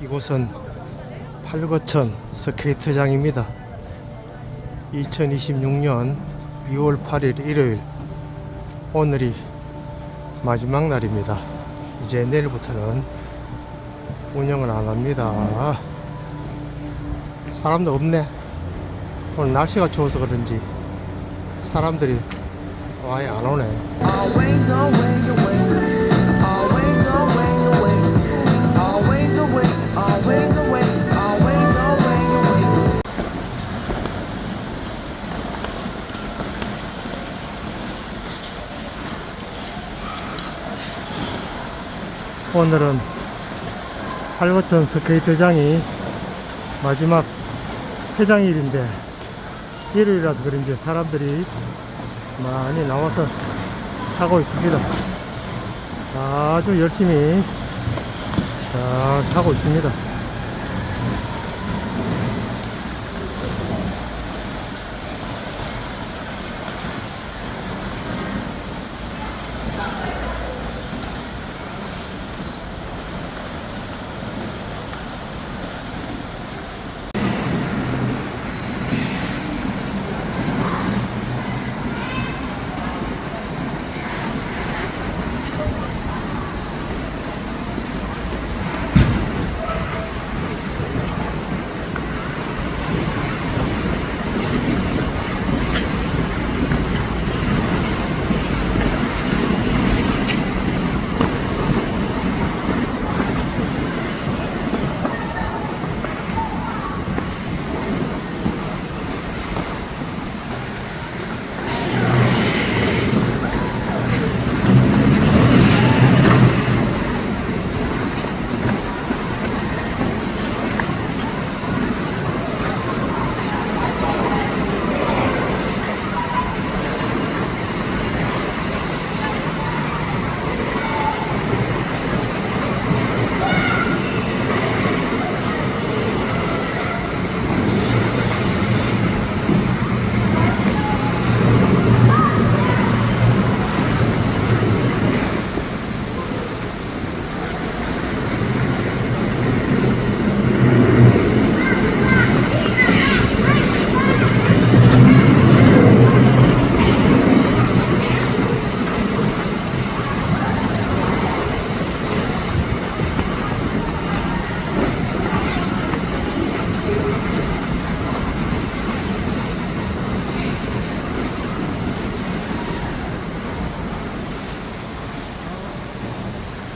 이곳은 팔거천 스케이트장입니다. 2026년 2월 8일 일요일 오늘이 마지막 날입니다. 이제 내일부터는 운영을 안 합니다. 사람도 없네. 오늘 날씨가 추워서 그런지 사람들이 아예 안 오네. 오늘은 팔거천 스케이트장이 마지막 회장일인데 일요일이라서 그런지 사람들이 많이 나와서 타고 있습니다. 아주 열심히 잘 타고 있습니다.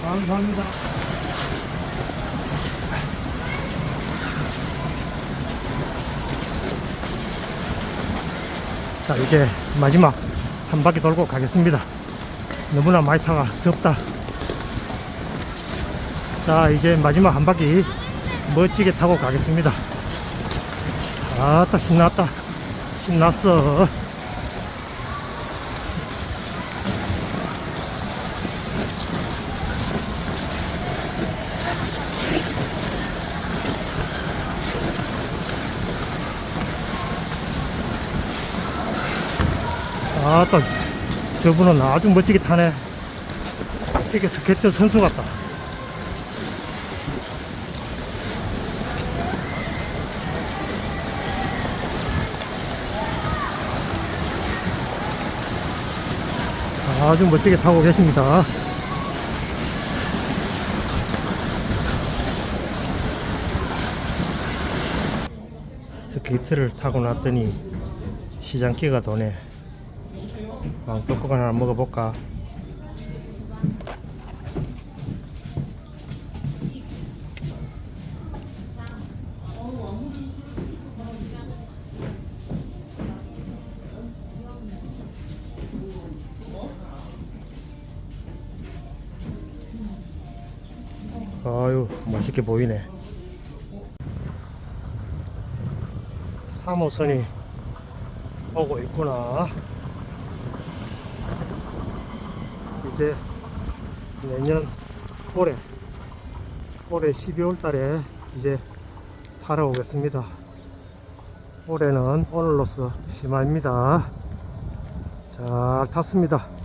감사합니다. 자, 이제 마지막 한 바퀴 돌고 가겠습니다. 너무나 많이 타가 덥다. 자, 이제 마지막 한 바퀴 멋지게 타고 가겠습니다. 아따, 신났다. 신났어. 아따, 저분은 아주 멋지게 타네. 이게 스케이트 선수 같다. 아주 멋지게 타고 계십니다. 스케이트를 타고 났더니 시장기가 도네. 왕떡국을 하나 먹어볼까? 아유 맛있게 보이네 3호선이 오고 있구나 이제 내년 올해 올해 12월 달에 이제 타러 오겠습니다. 올해는 오늘로서 심합니다. 잘 탔습니다